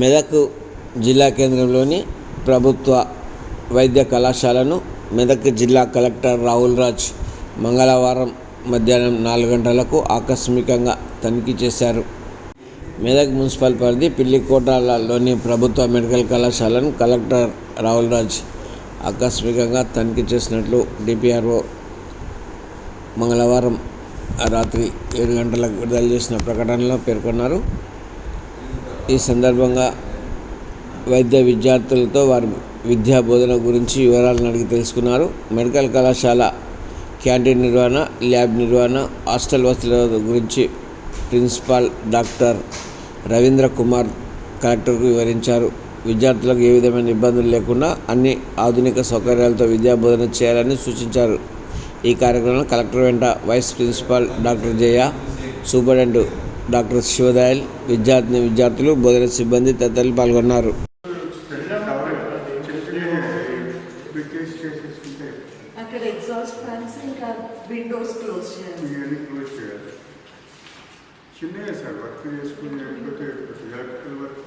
మెదక్ జిల్లా కేంద్రంలోని ప్రభుత్వ వైద్య కళాశాలను మెదక్ జిల్లా కలెక్టర్ రాహుల్ రాజ్ మంగళవారం మధ్యాహ్నం నాలుగు గంటలకు ఆకస్మికంగా తనిఖీ చేశారు. మెదక్ మున్సిపల్ పరిధి పిల్లికోటలలోని ప్రభుత్వ మెడికల్ కళాశాలను కలెక్టర్ రాహుల్ రాజ్ ఆకస్మికంగా తనిఖీ చేసినట్లు డిపిఆర్ఓ మంగళవారం రాత్రి ఏడు గంటలకు విడుదల చేసిన ప్రకటనలో పేర్కొన్నారు. ఈ సందర్భంగా వైద్య విద్యార్థులతో వారి విద్యా బోధన గురించి వివరాలను అడిగి తెలుసుకున్నారు. మెడికల్ కళాశాల క్యాంటీన్ నిర్వహణ ల్యాబ్ నిర్వహణ హాస్టల్ వసతుల గురించి ప్రిన్సిపాల్ డాక్టర్ రవీంద్ర కుమార్ కలెక్టర్కు వివరించారు. విద్యార్థులకు ఏ విధమైన ఇబ్బందులు లేకుండా అన్ని ఆధునిక సౌకర్యాలతో విద్యా బోధన చేయాలని సూచించారు. ఈ కార్యక్రమంలో కలెక్టర్ వెంట vice principal doctor Jaya superintendent doctor Shivdayal విద్యార్థిని విద్యార్థులు బోధన సిబ్బంది తదితరులు పాల్గొన్నారు. బ్రికేజ్ చేసేసుకుంటే అక్కడ ఎగ్జాస్ట్ ఫ్యాన్స్ ఇంకా విండోస్ క్లోజ్ చేయాలి. ఇవన్నీ క్లోజ్ చేయాలి. చిన్నగా సార్ వర్క్ చేసుకుని లేకపోతే ఎలక్ట్రికల్ వర్క్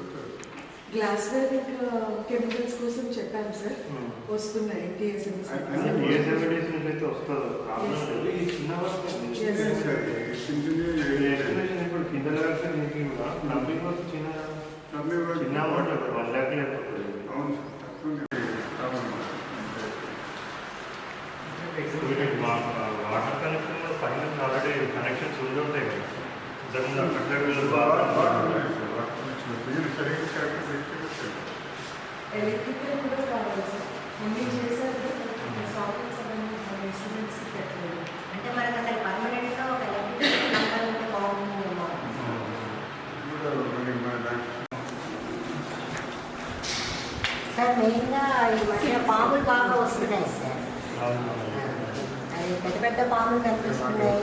గ్లాస్ వేర్ ఇంకా కెమికల్స్ కోసం చెప్పాను సార్. వస్తున్నాయి టీఎస్ఎంఎస్ అన్ని డిఎస్ఎండిషన్ అయితే వస్తుంది. ప్రాబ్లం ఈ చిన్న వర్క్ చిన్నగా సార్ చిన్నగా ఎస్టిమేషన్ ఇప్పుడు కింద లెవెల్ మీకు కూడా ప్లంబింగ్ వర్క్ చిన్న ప్లంబింగ్ వర్క్ చిన్న అమౌంట్ వన్ ల్యాక్ లేకపోతే అవును సార్ తక్కువనే అవును వాటర్ కనెక్షన్ పైన ఆల్రెడీ కనెక్షన్స్ ఉండి ఉంటాయి కదా అక్కడ బాగా సార్ ఎలక్ట్రికల్ కూడా కావాలి సార్ చేశారు పెట్టలేదు అంటే మనకు అసలు పర్మనెంట్ ఒక ఎలక్ట్రిసిటీ నంబర్ ఉంటే బాగుంటుందేమో సార్ ఈ మధ్య పాములు బాగా వస్తున్నాయి సార్. పెద్ద పెద్ద పాములు కనిపిస్తున్నాయి.